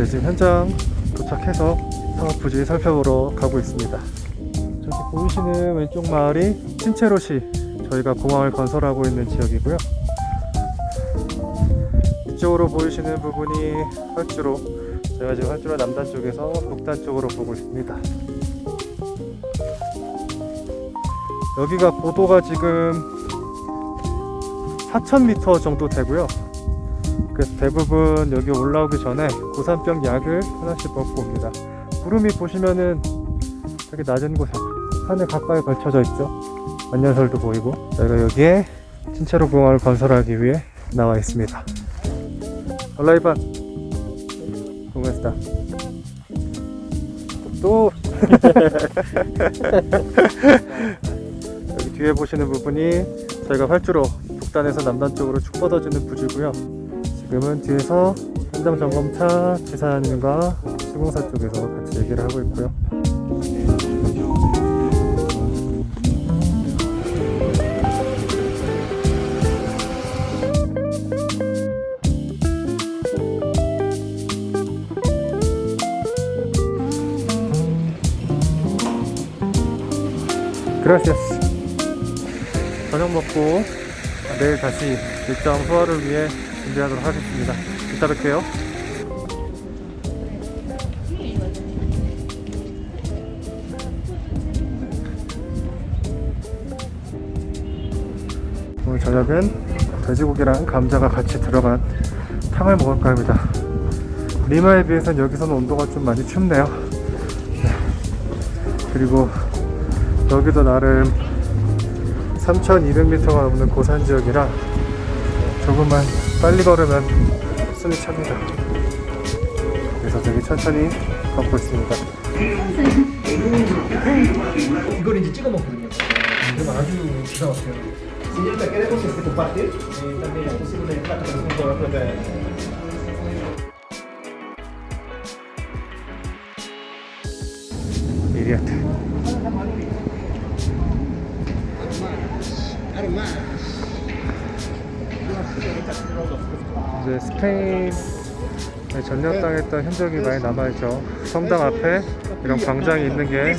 네, 지금 현장 도착해서 상업 부지 살펴보러 가고 있습니다. 저기 보이시는 왼쪽 마을이 신체로시 저희가 공항을 건설하고 있는 지역이고요. 이쪽으로 보이시는 부분이 활주로 제가 지금 활주로 남단 쪽에서 북단 쪽으로 보고 있습니다. 여기가 고도가 지금 4,000m 정도 되고요. 그래서 대부분 여기 올라오기 전에 고산병 약을 하나씩 먹고 옵니다. 구름이 보시면은 되게 낮은 곳에 산에 가까이 걸쳐져 있죠. 만년설도 보이고 저희가 여기에 신체로 공항을 건설하기 위해 나와 있습니다. 올라이반 고맙습니다. 또 여기 뒤에 보시는 부분이 저희가 활주로 북단에서 남단 쪽으로 쭉 뻗어지는 부지고요. 지금은 뒤에서 현장 점검차 지사님과 시공사 쪽에서 같이 얘기를 하고 있고요. 그라시아스. 저녁 먹고 내일 다시 일정 소화를 위해 준비하도록 하겠습니다. 이따 뵐게요. 오늘 저녁은 돼지고기랑 감자가 같이 들어간 탕을 먹을까 합니다. 리마에 비해서는 여기서는 온도가 좀 많이 춥네요. 네. 그리고 여기도 나름 3,200m가 넘는 고산 지역이라 조금만 빨리 걸으면 숨이 찹니다. 그래서 되게 천천히 걷고 있습니다. 이걸 이제 찍어 먹거든요. 그럼 아주 기가 막혀요. Eh, también es posible con de... 미리아트. 이제 스페인에 전력당했던 흔적이 많이 남아있죠. 성당 앞에 이런 광장이 있는 게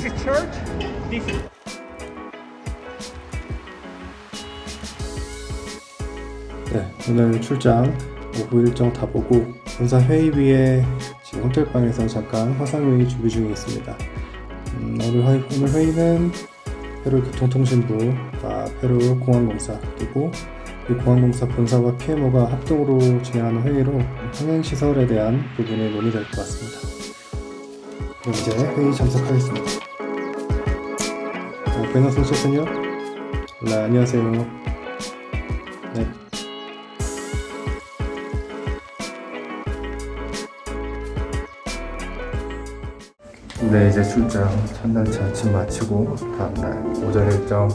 네, 오늘 출장 오후 일정 다 보고 본사 회의비에 지금 호텔방에서 잠깐 화상회의 준비 중에 있습니다. 음, 오늘, 회, 오늘 회의는 페루 교통통신부와 페루 공항공사 그리고 이 공항공사 본사와 PMO가 합동으로 진행하는 회의로 항행시설에 대한 부분이 논의될 것 같습니다. 그럼 이제 회의 참석하겠습니다. 어, 베너스 오셨군요. 네, 안녕하세요. 네. 네 이제 출장 첫날 차 아침 마치고 다음날 오전 일정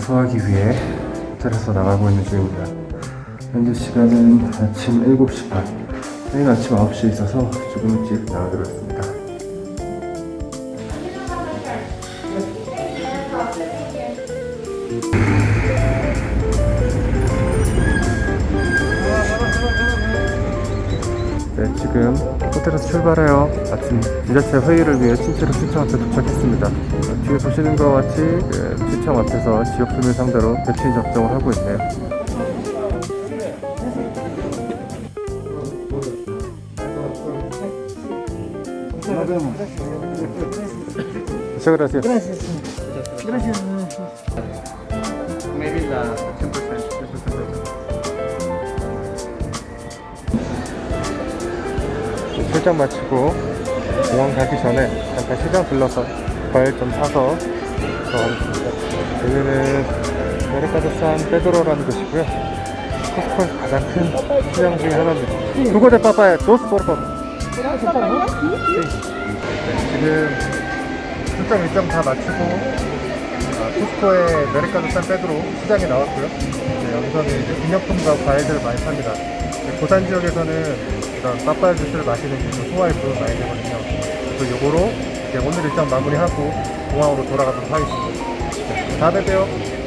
소화하기 위해 호텔에서 나가고 있는 중입니다. 현재 시간은 아침 7시 반. 저희는 아침 9시에 있어서 조금 일찍 나가기로 했습니다 네, 지금 호텔에서 출발해요. 아침 지자체 회의를 위해 친체로 시청 앞에 도착했습니다. 어, 뒤에 보시는 것 같이 그 시청 앞에서 지역 주민 상대로 백신 접종을 하고 있네요. Muchas gracias. Maybe the 출장 마치고 공항 가기 전에 잠깐 시장 들러서 과일 좀 사서 들어가겠습니다. 여기는 메르카도산 페드로라는 곳이고요. 코스코에서 가장 큰 시장 중에 하나입니다. 두고 대 빠빠야 도스 포르포. 지금 출장 일정 다 마치고 아, 코스코의 메르카도산 페드로 시장에 나왔고요. 네, 여기서는 이제 기념품과 과일들을 많이 팝니다. 네, 고산 지역에서는 이런 빠빠야 주스를 마시는 게좀 소화에 도움이 많이 되거든요. 그래서 요거로 이제 오늘 일정 마무리하고 공항으로 돌아가도록 하겠습니다. 네, 다음에 봬요.